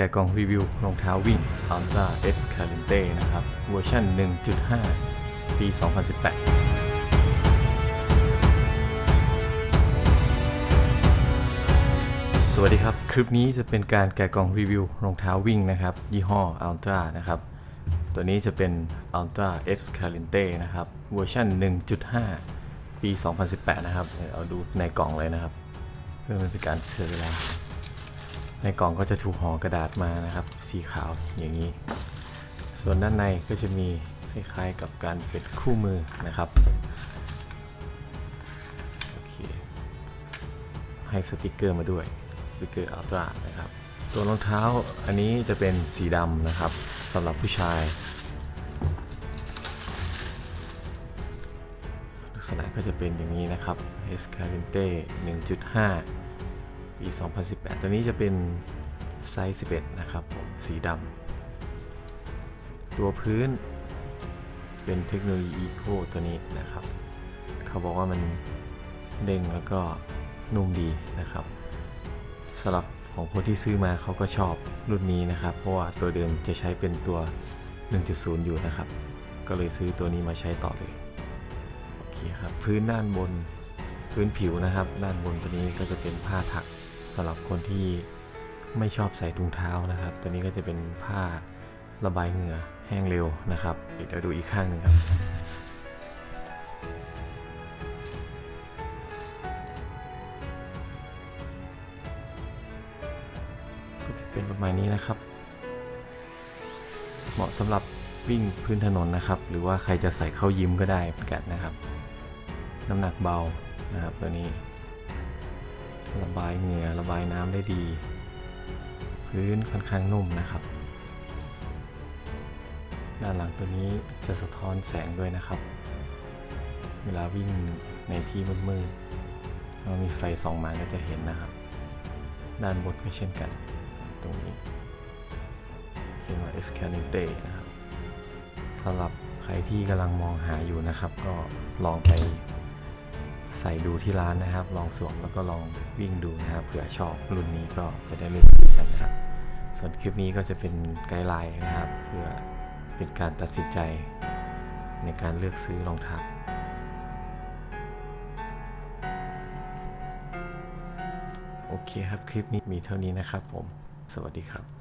แกะกล่องรีวิวรองเท้าวิ่ง Ultra S Calente นะครับ เวอร์ชัน1.5 ปี 2018สวัสดีครับ คลิปนี้จะเป็นการแกะกล่องรีวิวรองเท้าวิ่งนะครับ ยี่ห้อ Ultra นะครับ ตัวนี้จะเป็น Ultra X Calente นะครับ เวอร์ชัน1.5 ปี 2018 นะครับ เอาดูในกล่องเลยนะครับ เพื่อไม่เป็นการเสียเวลา ในกล่องก็จะถูกห่อกระดาษมานะครับ สีขาวอย่างนี้ ส่วนด้านในก็จะมีคล้ายๆกับการเป็นคู่มือนะครับโอเคให้สติกเกอร์มาด้วยสติกเกอร์อัลตร้านะครับ ตัวรองเท้าอันนี้จะเป็นสีดำนะครับสำหรับผู้ชายลักษณะก็จะเป็นอย่างนี้นะครับ Escalente 1.5 ปี 2018 ตัวนี้จะเป็นไซส์ 11 นะครับผม สีดำ ตัวพื้นเป็นเทคโนโลยีอีโคตัวนี้นะครับ เขาบอกว่ามันเด้งแล้วก็นุ่มดีนะครับสำหรับของคนที่ซื้อมาเขาก็ชอบรุ่นนี้นะครับ เพราะว่าตัวเดิมจะใช้เป็นตัว 1.0 อยู่นะครับ ก็เลยซื้อตัวนี้มาใช้ต่อเลย โอเคครับ พื้นด้านบนพื้นผิวนะครับ ด้านบนตัวนี้ก็จะเป็นผ้าถัก สำหรับคนที่ไม่ชอบใส่ถุงเท้านะครับ ตัวนี้ก็จะเป็นผ้าระบายเหงื่อแห้งเร็วนะครับ เดี๋ยวดูอีกข้างหนึ่งครับ ก็จะเป็นประมาณนี้นะครับ เหมาะสำหรับวิ่งพื้นถนนนะครับ หรือว่าใครจะใส่เข้ายิมก็ได้เหมือนกันนะครับ น้ำหนักเบานะครับตัวนี้ บายเหงื่อระบายน้ำได้ดี พื้นค่อนข้างนุ่มนะครับ ด้านหลังตัวนี้จะสะท้อนแสงด้วยนะครับ เวลาวิ่งในที่มืดๆเรามีไฟส่องมาก็จะเห็นนะครับ ด้านบนก็เช่นกัน ตรงนี้เขียนว่า Escalante นะครับสำหรับใครที่กำลังมองหาอยู่นะครับ ก็ลองไป ใส่ดูที่ร้านนะครับ ลองสวมแล้วก็ลองวิ่งดูนะครับเผื่อชอบรุ่นนี้ก็จะได้ไม่ผิดกันนะครับ ส่วนคลิปนี้ก็จะเป็นไกด์ไลน์นะครับ เพื่อเป็นการตัดสินใจในการเลือกซื้อรองเท้าโอเคครับคลิปนี้มีเท่านี้นะครับผม สวัสดีครับ